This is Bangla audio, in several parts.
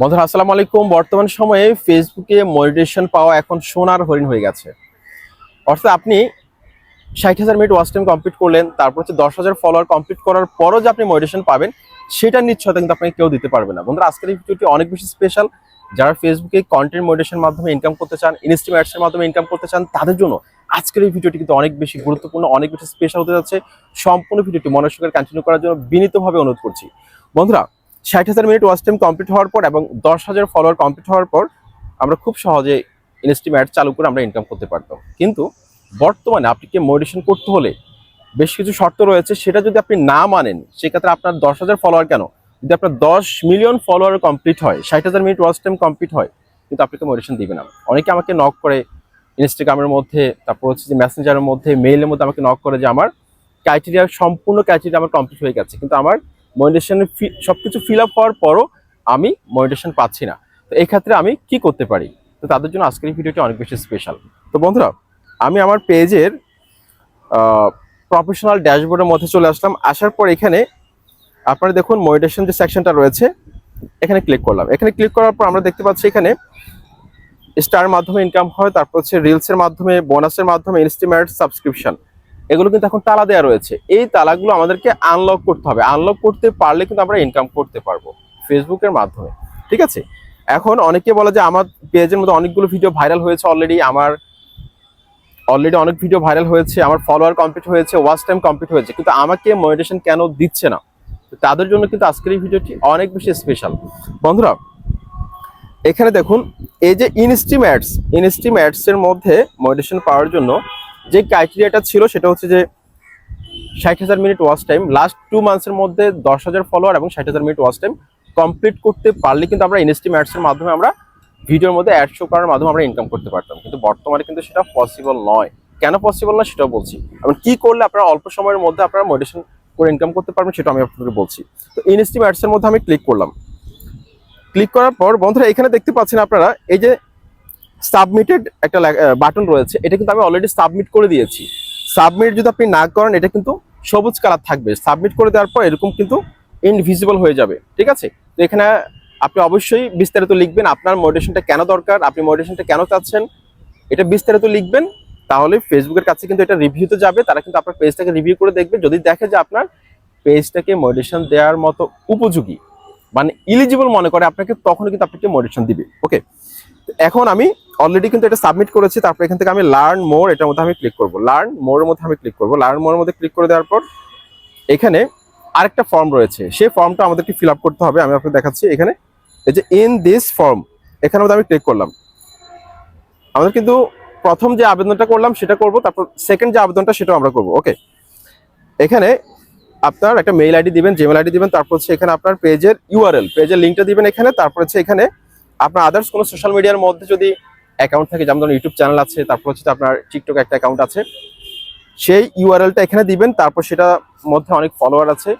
বন্ধুরা, আসসালামু আলাইকুম। বর্তমান সময়ে ফেসবুকে মনিটেশন পাওয়া এখন সোনার হরিণ হয়ে গেছে। অর্থাৎ আপনি ষাট হাজার মিনিট ওয়াচ টাইম কমপ্লিট করলেন, তারপর হচ্ছে দশ হাজার ফলোয়ার কমপ্লিট করার পরও যে আপনি মনিটেশন পাবেন, সেটা নিশ্চয়তা কিন্তু আপনাকে কেউ দিতে পারবে না। বন্ধুরা, আজকের এই ভিডিওটি অনেক বেশি স্পেশাল যারা ফেসবুকে কন্টেন্ট মনিটেশন মাধ্যমে ইনকাম করতে চান ইনস্টিমেটস এর মাধ্যমে ইনকাম করতে চান, তাদের জন্য আজকের এই ভিডিওটি কিন্তু অনেক বেশি গুরুত্বপূর্ণ, অনেক বেশি স্পেশাল হতে যাচ্ছে। সম্পূর্ণ ভিডিওটি মনোযোগের কন্টিনিউ করার জন্য বিনীতভাবে অনুরোধ করছি। বন্ধুরা ষাট হাজার মিনিট ওয়াচ টাইম কমপ্লিট হওয়ার পর এবং দশ হাজার ফলোয়ার কমপ্লিট হওয়ার পর আমরা খুব সহজে ইনস্টিমেট চালু করে আমরা ইনকাম করতে পারতাম কিন্তু বর্তমানে আপনাকে মডিটেশন করতে হলে বেশ কিছু শর্ত রয়েছে, সেটা যদি আপনি না মানেন, সেক্ষেত্রে আপনার দশ হাজার ফলোয়ার কেন? যদি আপনার দশ মিলিয়ন ফলোয়ার কমপ্লিট হয়, ষাট হাজার মিনিট ওয়াচ টাইম কমপ্লিট হয়, কিন্তু আপনাকে মডিটেশন দিবে না। অনেকে আমাকে নক করে ইনস্টাগ্রামের মধ্যে, তারপর হচ্ছে যে মেসেঞ্জারের মধ্যে মেইলের মধ্যে আমাকে নক করে যে আমার ক্রাইটেরিয়া সম্পূর্ণ ক্রাইটেরিয়া আমার কমপ্লিট হয়ে গেছে, কিন্তু আমার মনিটেশনের সব কিছু ফিল আপ হওয়ার পরও আমি মনিটেশন পাচ্ছি না। তো এই ক্ষেত্রে আমি কি করতে পারি? তো তাদের জন্য আজকের ভিডিওটি অনেক বেশি স্পেশাল তো বন্ধুরা, আমি আমার পেজের প্রফেশনাল ড্যাশবোর্ডের মধ্যে চলে আসলাম। আসার পর এখানে আপনারা দেখুন মনিটেশন যে সেকশনটা রয়েছে, এখানে ক্লিক করলাম। এখানে ক্লিক করার পর আমরা দেখতে পাচ্ছি এখানে স্টার মাধ্যমে ইনকাম হয়, তারপর হচ্ছে রিলসের মাধ্যমে বোনাসের মাধ্যমে ইনস্টিমেট সাবস্ক্রিপশন এগুলো কিন্তু এখন তালা দেওয়া রয়েছে। এই তালাগুলো আমাদেরকে আনলক করতে হবে। আনলক করতে পারলে কিন্তু আমরা ইনকাম করতে পারব ফেসবুকের মাধ্যমে। ঠিক আছে? এখন অনেকে বলে যে আমার পেজের মধ্যে অনেকগুলো ভিডিও ভাইরাল হয়েছে অলরেডি আমার অলরেডি অনেক ভিডিও ভাইরাল হয়েছে। আমার ফলোয়ার কমপ্লিট হয়েছে ওয়াচ টাইম কমপ্লিট হয়েছে। কিন্তু আমাকে মনিটেশন কেন দিচ্ছে না? তাদের জন্য কিন্তু আজকের এই ভিডিওটি অনেক বেশি স্পেশাল বন্ধুরা, এখানে দেখুন, এই যে ইনস্টিম্যাটস ইনস্টিম্যাটস এর মধ্যে মনিটেশন পাওয়ার জন্য যে ক্রাইটেরিয়াটা ছিল সেটা হচ্ছে যে ষাট হাজার minute watch time last two মান্থসের মধ্যে দশ হাজার ফলোয়ার এবং ষাট হাজার মিনিট ওয়াচ টাইম কমপ্লিট করতে পারলে কিন্তু আমরা ইনস্টিম্যাটস এর মাধ্যমে আমরা ভিডিওর মধ্যে অ্যাড শো করার মাধ্যমে আমরা ইনকাম করতে পারতাম। কিন্তু বর্তমানে কিন্তু সেটা পসিবল নয়। কেন পসিবল না সেটাও বলছি। এবং কি করলে আপনারা অল্প সময়ের মধ্যে আপনারা মোটিভেশন করে ইনকাম করতে পারবেন সেটা আমি আপনাদের বলছি। তো ইনস্টিম্যাটস এর মধ্যে আমি ক্লিক করলাম। ক্লিক করার পর বন্ধুরা এখানে দেখতে পাচ্ছেন আপনারা, এই যে সাবমিটেড একটা বাটন রয়েছে। এটা কিন্তু আমি অলরেডি সাবমিট করে দিয়েছি। সাবমিট যদি আপনি না করেন, এটা কিন্তু সবুজ কালার থাকবে। সাবমিট করে দেওয়ার পর এরকম কিন্তু ইনভিজিবল হয়ে যাবে। ঠিক আছে? তো এখানে আপনি অবশ্যই বিস্তারিত লিখবেন আপনার মোটিভেশনটা কেন দরকার, আপনি মোটিভেশনটা কেন চাচ্ছেন। এটা বিস্তারিত লিখবেন, তাহলে ফেসবুকের কাছে কিন্তু এটা রিভিউতে যাবে। তারা কিন্তু আপনার পেজটাকে রিভিউ করে দেখবে। যদি দেখে যে আপনার পেজটাকে মোটিভেশন দেওয়ার মতো উপযোগী মানে ইলিজিবল মনে করে, আপনাকে তখন কিন্তু আপনাকে মোটিভেশন দিবে। ওকে এখন আমি অলরেডি কিন্তু এটা সাবমিট করেছি, তারপর এখান থেকে আমি লার্ন মোর এটার মধ্যে আমি ক্লিক করব। লার্ন মোরের মধ্যে আমি ক্লিক করব। লার্ন মোরের মধ্যে ক্লিক করে দেওয়ার পর এখানে আরেকটা ফর্ম রয়েছে। সেই ফর্মটা আমাদেরকে ফিল করতে হবে। আমি আপনাকে দেখাচ্ছি এখানে। এই যে ইন দিস ফর্ম এখানে মধ্যে আমি ক্লিক করলাম। আমাদের কিন্তু প্রথম যে আবেদনটা করলাম সেটা করব, তারপর সেকেন্ড যে আবেদনটা সেটাও আমরা করব। ওকে এখানে আপনার একটা মেইল আইডি দিবেন জিমেল আইডি দিবেন, তারপর হচ্ছে এখানে আপনার পেজের ইউআরএল পেজের লিঙ্কটা দিবেন এখানে, তারপর হচ্ছে এখানে আপনার আদার্স কোনো সোশ্যাল মিডিয়ার মধ্যে যদি অ্যাকাউন্ট থাকে, যেমন ধরুন ইউটিউব চ্যানেল আছে, তারপর হচ্ছে আপনার টিকটক একটা অ্যাকাউন্ট আছে, সেই ইউআরএলটা এখানে দিবেন, তারপর সেটা মধ্যে অনেক ফলোয়ার আছে।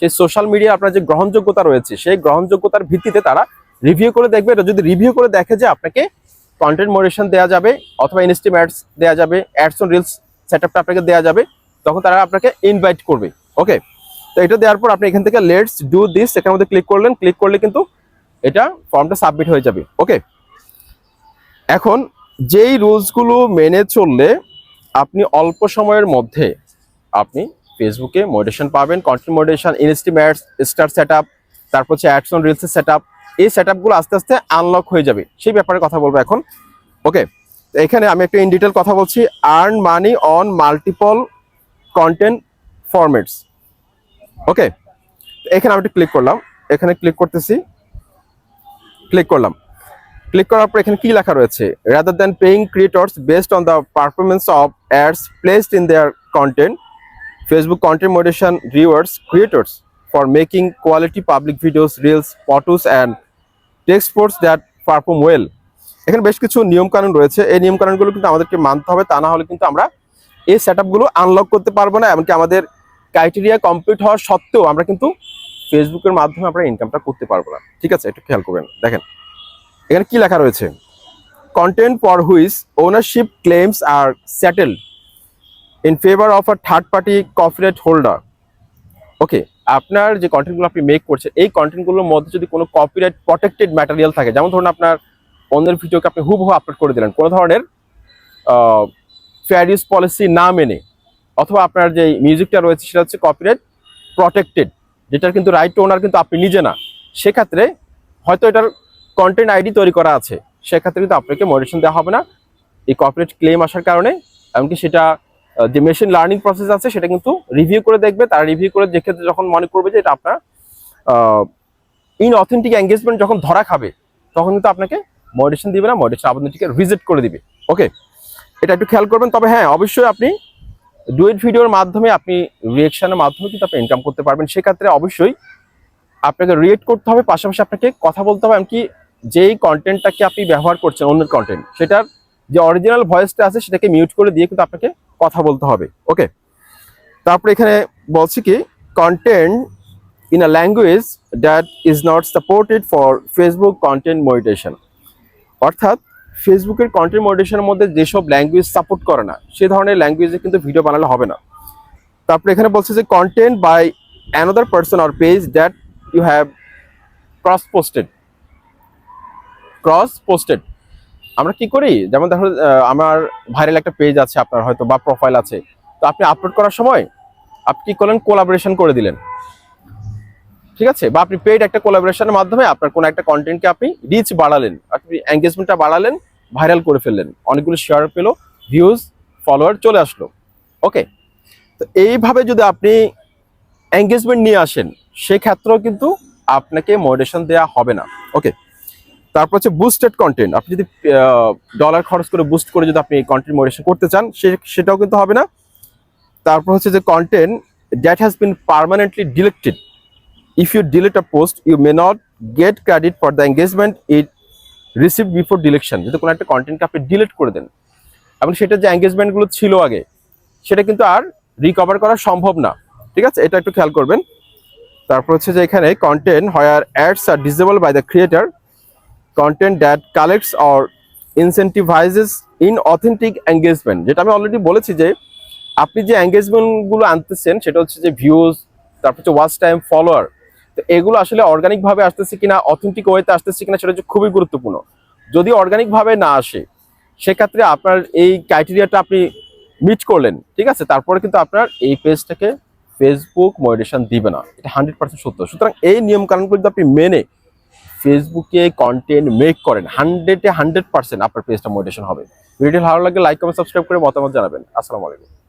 সেই সোশ্যাল মিডিয়া আপনার যে গ্রহণযোগ্যতা রয়েছে, সেই গ্রহণযোগ্যতার ভিত্তিতে তারা রিভিউ করে দেখবে। এটা যদি রিভিউ করে দেখে যে আপনাকে কন্টেন্ট মোডেশন দেওয়া যাবে, অথবা ইনস্টিম অ্যাডস দেওয়া যাবে অ্যাডস অন রিলস সেট আপটা আপনাকে দেওয়া যাবে, তখন তারা আপনাকে ইনভাইট করবে। ওকে তো এটা দেওয়ার পর আপনি এখান থেকে লেটস ডু দিস এখানের মধ্যে ক্লিক করলেন। ক্লিক করলে কিন্তু এটা ফর্মটা সাবমিট হয়ে যাবে ওকে এখন যেই রুলসগুলো মেনে চললে আপনি অল্প সময়ের মধ্যে আপনি ফেসবুকে মোডেশন পাবেন কন্টেন্ট মোডেশন ইনস্টিমেটস স্টার সেট আপ তারপর হচ্ছে অ্যাডস অন রিলসের সেট আপ এই সেট আপগুলো আস্তে আস্তে আনলক হয়ে যাবে, সেই ব্যাপারে কথা বলব এখন ওকে এখানে আমি একটু ইন ডিটেল কথা বলছি earn money on multiple content formats okay এখানে আমি একটু ক্লিক করলাম, এখানে ক্লিক করতেছি। ক্লিক করলাম। ক্লিক করার পর এখানে কি লেখা রয়েছে? Rather than paying creators based on the performance of ads placed in their content Facebook content moderation rewards creators for making quality public videos reels photos and text posts that perform well এখানে বেশ কিছু নিয়মকানুন রয়েছে। এই নিয়মকানুনগুলো কিন্তু আমাদেরকে মানতে হবে। তা না হলে কিন্তু আমরা এই সেট আনলক করতে পারব না। এমনকি আমাদের ক্রাইটেরিয়া কমপ্লিট হওয়ার সত্ত্বেও আমরা কিন্তু ফেসবুকের মাধ্যমে আমরা ইনকামটা করতে পারব না। ঠিক আছে? একটু খেয়াল করবেন। দেখেন, এখানে কি লেখা রয়েছে? Content for whose ownership claims are settled in favour of a third party copyright holder okay আপনার যে কন্টেন্টগুলো আপনি মেক করছেন, এই কন্টেন্টগুলোর মধ্যে যদি কোনো কপিরাইট প্রটেক্টেড ম্যাটেরিয়াল থাকে, যেমন ধরুন আপনার অন্যের ভিডিওকে আপনি হুবহু আপলোড করে দিলেন, কোনো ধরনের ফেয়ার পলিসি না মেনে, অথবা আপনার যে মিউজিকটা রয়েছে সেটা হচ্ছে কপিরাইট প্রটেক্টেড যেটার কিন্তু রাইট টু ওনার কিন্তু আপনি নিজে না। সেক্ষেত্রে হয়তো এটার কন্টেন্ট আইডি তৈরি করা আছে। সেক্ষেত্রে কিন্তু আপনাকে মডিটেশন দেওয়া হবে না। এই কপিরাইট ক্লেম আসার কারণে, এমনকি সেটা যে মেশিন লার্নিং প্রসেস আছে, সেটা কিন্তু রিভিউ করে দেখবে। তারা রিভিউ করে দেখে যখন মনে করবে যে এটা আপনার ইন অথেন্টিক এঙ্গেজমেন্ট যখন ধরা খাবে, তখন কিন্তু আপনাকে মডিটেশন দিবে না মডিটেশন আবেদনটিকে রিজেক্ট করে দিবে। ওকে এটা একটু খেয়াল করবেন। তবে হ্যাঁ অবশ্যই আপনি ডুয়েট ভিডিওর মাধ্যমে আপনি রিয়েকশনের মাধ্যমে কিন্তু আপনি ইনকাম করতে পারবেন। সেক্ষেত্রে অবশ্যই আপনাকে রিয়েক্ট করতে হবে, পাশাপাশি আপনাকে কথা বলতে হবে, এমনকি যেই কন্টেন্টটাকে আপনি ব্যবহার করছেন, অন্যের কন্টেন্ট সেটার যে অরিজিনাল ভয়েসটা আছে, সেটাকে মিউট করে দিয়ে কিন্তু আপনাকে কথা বলতে হবে। ওকে তারপরে এখানে বলছি কি content in a language that is not supported for Facebook content moderation অর্থাৎ ফেসবুকের কন্টেন্ট মডিটেশনের মধ্যে যেসব ল্যাঙ্গুয়েজ সাপোর্ট করে না, সে ধরনের ল্যাঙ্গুয়েজে কিন্তু ভিডিও বানালে হবে না। তারপরে এখানে বলছে যে content by another person or page that you have cross posted cross posted আমরা কি করি? যেমন দেখো আমার ভাইরাল একটা পেজ আছে আপনার হয়তো বা প্রোফাইল আছে। তো আপনি আপলোড করার সময় আপনি কি করলেন? কোলাবোরেশন করে দিলেন। ঠিক আছে? বা আপনি পেইড একটা কোলাবোরেশনের মাধ্যমে আপনার কোনো একটা কন্টেন্টকে আপনি রিচ বাড়ালেন, আপনি এঙ্গেজমেন্টটা বাড়ালেন ভাইরাল করে ফেললেন, অনেকগুলো শেয়ার পেল ভিউজ ফলোয়ার চলে আসলো। ওকে তো এইভাবে যদি আপনি এঙ্গেজমেন্ট নিয়ে আসেন, সেক্ষেত্রেও কিন্তু আপনাকে মডারেশন দেওয়া হবে না। ওকে তারপর হচ্ছে বুস্টেড কন্টেন্ট আপনি যদি ডলার খরচ করে বুস্ট করে যদি আপনি কন্টেন্ট মডারেশন করতে চান সেটাও কিন্তু হবে না। তারপর হচ্ছে যে content that has been permanently deleted if you delete a post, you may not get credit for the engagement it received before deletion. যদি কোনো একটা কন্টেন্টকে আপনি ডিলিট করে দেন, এবং সেটা যে এঙ্গেজমেন্টগুলো ছিল আগে, সেটা কিন্তু আর রিকভার করা সম্ভব না। ঠিক আছে? এটা একটু খেয়াল করবেন। তারপর হচ্ছে যে এখানে content where ads are disabled by the creator content that collects or incentivises inauthentic engagement যেটা আমি অলরেডি বলেছি যে, আপনি যে এঙ্গেজমেন্টগুলো আনতেছেন, সেটা হচ্ছে যে ভিউজ তারপর হচ্ছে ওয়াচ টাইম ফলোয়ার তো এগুলো আসলে অর্গানিক ভাবে আসতেছে কিনা অথেন্টিক ওয়েতে আসতেছে কিনা সেটা হচ্ছে খুবই গুরুত্বপূর্ণ। যদি অর্গানিক ভাবে না আসে, সেক্ষেত্রে আপনার এই ক্রাইটেরিয়াটা আপনি মিট করলেন, ঠিক আছে? তারপরে কিন্তু আপনার এই পেজটাকে ফেসবুক মডিটেশন দিবে না। এটা হান্ড্রেড পার্সেন্ট সত্য। সুতরাং এই নিয়ম কানুনগুলো যদি আপনি মেনে ফেসবুকে কন্টেন্ট মেক করেন হান্ড্রেডে হান্ড্রেড পার্সেন্ট আপনার পেজটা মডিটেশন হবে। ভিডিও ভালো লাগলে লাইক কমেন্ট সাবস্ক্রাইব করে মতামত জানাবেন। আসসালামু আলাইকুম।